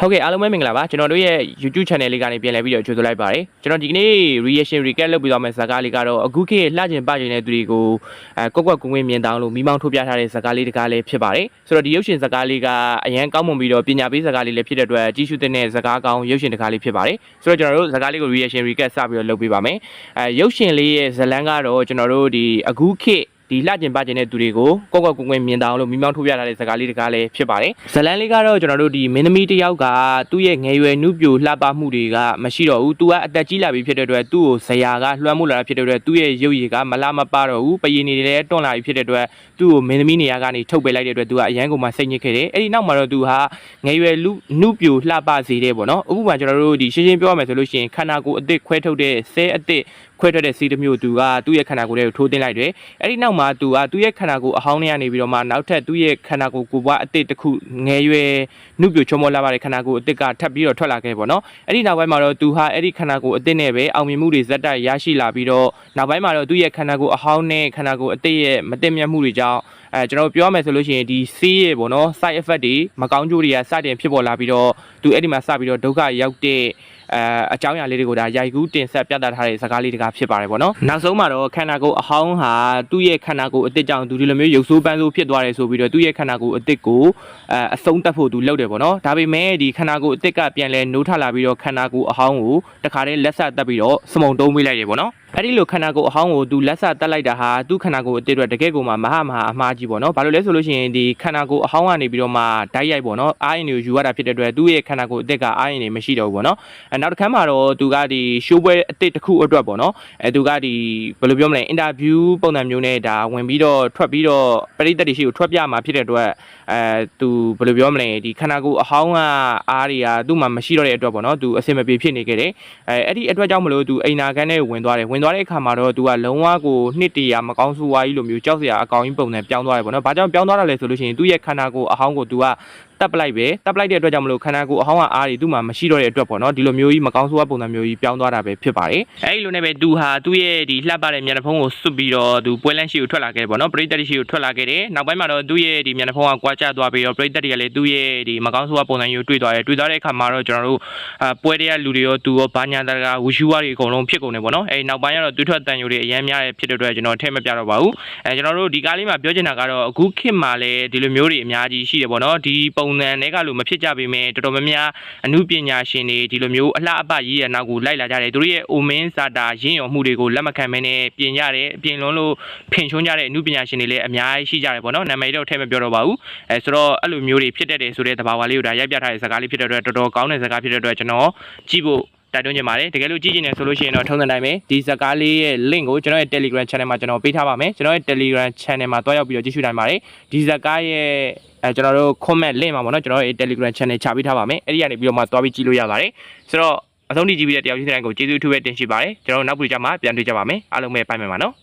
ဟုတ်ကဲ့အားလုံးပဲမင်္ဂလာပါကျွန်တော်တို့ရဲ့ YouTube channel လေးကနေပြန်လည်ပြီးတော့ကြိုဆိုလိုက်ပါတယ်ကျွန်တော်ဒီကနေ့ reaction recap လုပ်ပြီးသွားမယ့်ဇာတ်ကားလေးကတော့အခုခေတ်လှကျင်ပကျင်တဲ့သူတွေကိုအဲကွက်ကွက်ကွင်းကွင်းမြင်တောင်းလို့မိမောင်းထုတ်ပြထားတဲ့ဇာတ်ကားလေးတစ်ကားလေးဖြစ်ပါတယ်ဆိုတော့ဒီရုပ်ရှင်ဇာတ်ကားလေးကအရန်ကောင်းမွန်ပြီးတော့ပညာပေးဇာတ်ကားလေးလည်းဖြစ်တဲ့အတွက်ကြည့်ရှုတဲ့ဇာတ်ကားကောင်းရုပ်ရှင်တစ်ကားလေးဖြစ်ပါတယ်ဆိုတော့ကျွန်တော်တို့ဇာတ်ကားလေးကို reaction recap စပြီးတော့လုပ်ပေးပါမယ်အဲရုပ်ရှင်လေးရဲ့ဇာတ်လမ်းကတော့ကျွန်တော်တို့ဒီအခုခေတ် ဒီလှကျင်ပကျင်တဲ့သူတွေကိုကောက်ကောက်ကွင်းကွင်းမြင်တောင်းလို့မိမောင်းထုတ်ပြထားတဲ့ဇာတ်ကားလေးတစ်ကားလေးဖြစ်ပါတယ်ဇလန်လေးကတော့ကျွန်တော်တို့ဒီမင်းသမီးတစ်ယောက်ကသူ့ရဲ့ငယ်ရွယ်နှုပြိုလှပမှုတွေကမရှိတော့ဘူးသူကအသက်ကြီးလာပြီဖြစ်တဲ့အတွက်သူ့ကိုဇရာကလွှမ်းမိုးလာတာဖြစ်တဲ့အတွက်သူ့ရဲ့ရုပ်ရည်ကမလားမပတော့ဘူးပရင်နေလည်းတွန့်လာပြီဖြစ်တဲ့အတွက်သူ့ကိုမင်းသမီးနေရာကနေထုတ်ပယ်လိုက်တဲ့အတွက်သူကအရန်ကုန်မှစိတ်ညစ်ခဲ့တယ်အဲ့ဒီနောက်မှာတော့သူဟာငယ်ရွယ်လူနှုပြိုလှပစေတဲ့ပေါ့နော်အခုမှကျွန်တော်တို့ဒီရှင်းရှင်းပြောရမယ်ဆိုလို့ရှိရင်ခန္ဓာကိုယ်အသစ်ခွဲထုတ်တဲ့ဆဲအသစ်ခွဲထွက်တဲ့စီးတစ်မျိုးသူကသူ့ရဲ့ခန္ဓာကိုယ်တွေကိုထိုးတင်လိုက်တယ်အဲ့ဒီနောက်မှာသူကသူ့ရဲ့ခန္ဓာကိုယ်အဟောင်းထဲကနေပြီးတော့မှနောက်ထပ်သူ့ရဲ့ခန္ဓာကိုယ်ကိုယ်ပွားအသစ်တစ်ခုငယ်ရွယ်နှုပြိုချောမောလာပါတဲ့ခန္ဓာကိုယ်အသစ်ကထပ်ပြီးတော့ထွက်လာခဲ့ပေါ့နော်အဲ့ဒီနောက်ပိုင်းမှာတော့သူဟာအဲ့ဒီခန္ဓာကိုယ်အသစ်နဲ့ပဲအောင်မြင်မှုတွေဇက်တိုက်ရရှိလာပြီးတော့နောက်ပိုင်းမှာတော့သူ့ရဲ့ခန္ဓာကိုယ်အဟောင်းနဲ့ခန္ဓာကိုယ်အသစ်ရဲ့မတင်မြတ်မှုတွေကြောင့် အဲကျွန်တော်ပြောရမယ်ဆိုလို့ရှိရင်ဒီဆေးရဲ့ပေါ့နော် side effect တွေမကောင်းကျိုးတွေကစတင်ဖြစ်ပေါ်လာပြီးတော့သူအဲ့ဒီမှာစပြီးတော့ဒုက္ခရောက်တဲ့အဲအကြောင်းအရာလေးတွေကိုဒါရိုက်ကူးတင်ဆက်ပြသထားတဲ့ဇာတ်ကားလေးတကားဖြစ်ပါတယ်ပေါ့နော်နောက်ဆုံးမှာတော့ခန္ဓာကိုယ်အဟောင်းဟာသူ့ရဲ့ခန္ဓာကိုယ်အသစ်ကြောင့်သူဒီလိုမျိုးရုပ်ဆိုးပန်းဆိုးဖြစ်သွားတယ်ဆိုပြီးတော့သူ့ရဲ့ခန္ဓာကိုယ်အသစ်ကိုအဲအဆုံးသတ်ဖို့သူလုပ်တယ်ပေါ့နော်ဒါပေမဲ့ဒီခန္ဓာကိုယ်အသစ်ကပြန်လဲနိုးထလာပြီးတော့ခန္ဓာကိုယ်အဟောင်းကိုတခါတည်းလက်ဆက်တက်ပြီးတော့စမုံတုံးပေးလိုက်တယ်ပေါ့နော် အဲ့ဒီလိုခန္ဓာကိုယ်အဟောင်းကိုသူလက်ဆက်တက်လိုက်တာဟာသူ့ခန္ဓာကိုယ်အသစ်အတွက်တကယ့်ကိုမှမဟာမဟာအမှားကြီးပေါ့နော်ဘာလို့လဲဆိုလို့ရှိရင်ဒီခန္ဓာကိုယ်အဟောင်းကနေပြီးတော့မှဓာတ်ရိုက်ပေါ့နော်အာရင်တွေကိုယူရတာဖြစ်တဲ့အတွက်သူ့ရဲ့ခန္ဓာကိုယ်အသစ်ကအာရင်တွေမရှိတော့ဘူးပေါ့နော်အဲနောက်တစ်ခါမှာတော့သူကဒီရှိုးပွဲအသစ်တစ်ခုအတွက်ပေါ့နော်အဲသူကဒီဘယ်လိုပြောမလဲအင်တာဗျူးပုံစံမျိုးနဲ့ဒါဝင်ပြီးတော့ထွက်ပြီးတော့ပရိသတ်တွေရှိကိုထွက်ပြမှာဖြစ်တဲ့အတွက်အဲသူဘယ်လိုပြောမလဲဒီခန္ဓာကိုယ်အဟောင်းကအားတွေကသူ့မှာမရှိတော့တဲ့အတွက်ပေါ့နော်သူအဆင်မပြေဖြစ်နေခဲ့တယ်အဲအဲ့ဒီအတွက်ကြောင့်မလို့သူအိမ်နာခန်းထဲဝင်သွားတယ်ဝင်သွားတဲ့အခါမှာတော့သူကလုံးဝကိုနှစ်တရာမကောင်းဆိုးဝါးကြီးလိုမျိုးကြောက်စရာအကောင်ကြီးပုံစံပြောင်းသွားတယ်ပေါ့နော်ဘာကြောင့်ပြောင်းသွားတာလဲဆိုလို့ရှိရင်သူ့ရဲ့ခန္ဓာကိုယ်အဟောင်းကိုသူက တက်ပလိုက်ပဲတက်ပလိုက်တဲ့အတွက်ကြောင့်မလို့ခန္ဓာကိုယ်အဟောင်းကအားတွေသူ့မှာမရှိတော့တဲ့အတွက်ပေါ့နော်ဒီလိုမျိုးကြီးမကောင်းဆိုးဝါးပုံစံမျိုးကြီးပြောင်းသွားတာပဲဖြစ်ပါတယ်အဲဒီလိုနဲ့ပဲသူဟာသူ့ရဲ့ဒီလှပတဲ့မျက်နှာဖုံးကိုစွတ်ပြီးတော့သူပွဲလန့်ရှိကိုထွက်လာခဲ့ပေါ့နော်ပရိသတ်ရှိကိုထွက်လာခဲ့တယ်နောက်ပိုင်းမှာတော့သူ့ရဲ့ဒီမျက်နှာဖုံးကကွာကျသွားပြီးတော့ပရိသတ်တွေကလည်းသူ့ရဲ့ဒီမကောင်းဆိုးဝါးပုံစံမျိုးတွေ့သွားတယ်တွေ့သွားတဲ့အခါမှာတော့ကျွန်တော်တို့အာပွဲတွေကလူတွေရောသူရောဘာညာတကာဝူရှူဝါတွေအကုန်လုံးဖြစ်ကုန်တယ်ပေါ့နော်အဲဒီနောက်ပိုင်းကတော့တွေ့ထွက်တန်ယူတွေအများများဖြစ်တဲ့အတွက်ကျွန်တော်ထည့်မပြတော့ပါဘူးအဲကျွန်တော်တို့ဒီကားလေးမှာပြောချင်တာကတော့အခုခေတ်မှာလည်းဒီလိုမျိုးတွေအများကြီးရှိတယ်ပေါ့နော်ဒီပုံစံတွေကလို့မဖြစ်ကြပေမဲ့တော်တော်များများအမှုပညာရှင်တွေဒီလိုမျိုးအလှအပရေးရနောက်ကိုလိုက်လာကြတယ်သူတို့ရဲ့အိုမင်းစာတာရင်းရောမှုတွေကိုလက်မခံမနဲ့ပြင်ကြတယ်အပြင်လုံးလို့ဖင်ချုံးကြတဲ့အမှုပညာရှင်တွေလည်းအများကြီးရှိကြတယ်ပေါ့နော်နာမည်တော့ထည့်မပြောတော့ပါဘူးအဲဆိုတော့အဲ့လိုမျိုးတွေဖြစ်တတ်တယ်ဆိုတဲ့သဘာဝလေးကိုဒါရိုက်ပြထားတဲ့ဇာတ်ကားလေးဖြစ်တဲ့အတွက်တော်တော်ကောင်းတဲ့ဇာတ်ကားဖြစ်တဲ့အတွက်ကျွန်တော်ကြည့်ဖို့ တိုက်တွန်းချင်ပါတယ်တကယ်လို့ကြည့်ချင်တယ်ဆိုလို့ရှိရင်တော့ထုံးစံတိုင်းပဲဒီဇာတ်ကားလေးရဲ့ link ကိုကျွန်တော်ရဲ့ Telegram channel မှာကျွန်တော်ပေးထားပါမယ်ကျွန်တော်ရဲ့ Telegram channel မှာတွားရောက်ပြီးတော့ကြည့်ရှုနိုင်ပါတယ်ဒီဇာတ်ကားရဲ့အဲကျွန်တော်တို့ comment link မှာပေါ့နော်ကျွန်တော်ရဲ့ Telegram channel ချပေးထားပါမယ်အဲ့ဒီကနေပြီးတော့မှတွားပြီးကြည့်လို့ရပါတယ်ဆိုတော့အဆုံးထိကြည့်ပြီးတဲ့တယောက်ချင်းတိုင်းကိုကျေးဇူးအထူးပဲတင်ရှိပါတယ်ကျွန်တော်တို့နောက်ပြည်ကြမှာပြန်တွေ့ကြပါမယ်အားလုံးပဲပိုင်မယ်ပါနော်